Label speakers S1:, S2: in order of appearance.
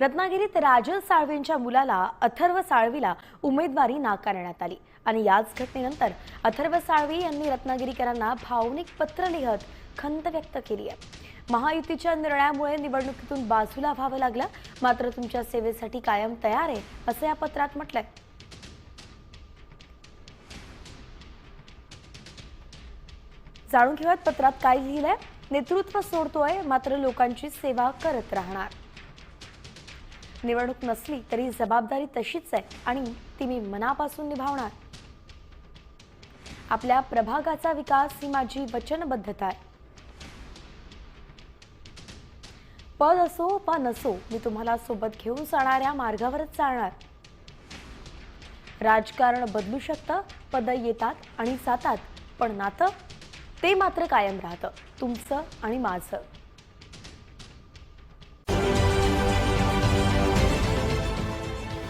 S1: रत्नागिरीत राजन साळवेंच्या मुलाला अथर्व साळवीला उमेदवारी नाकारण्यात आली. आणि याच घटनेनंतर अथर्व साळवी यांनी रत्नागिरीकरांना भावनिक पत्र लिहत खंत व्यक्त केली आहे. महायुतीच्या निर्णयामुळे निवडणुकीतून बाजूला व्हावं लागलं मात्र तुमच्या सेवेसाठी कायम तयार आहे असं या पत्रात म्हटलंय. जाणून घेऊयात पत्रात काय लिहिलंय. नेतृत्व सोडतोय मात्र लोकांची सेवा करत राहणार. निवडणूक नसली तरी जबाबदारी तशीच आहे आणि ती मी मनापासून निभावणार. आपल्या प्रभागाचा विकास ही माझी वचनबद्धता आहे. पद असो वा नसो मी तुम्हाला सोबत घेऊन जाणाऱ्या मार्गावरच चालणार. राजकारण बदलू शकतं पद येतात आणि जातात पण नातं ते मात्र कायम राहतं तुमचं आणि माझं.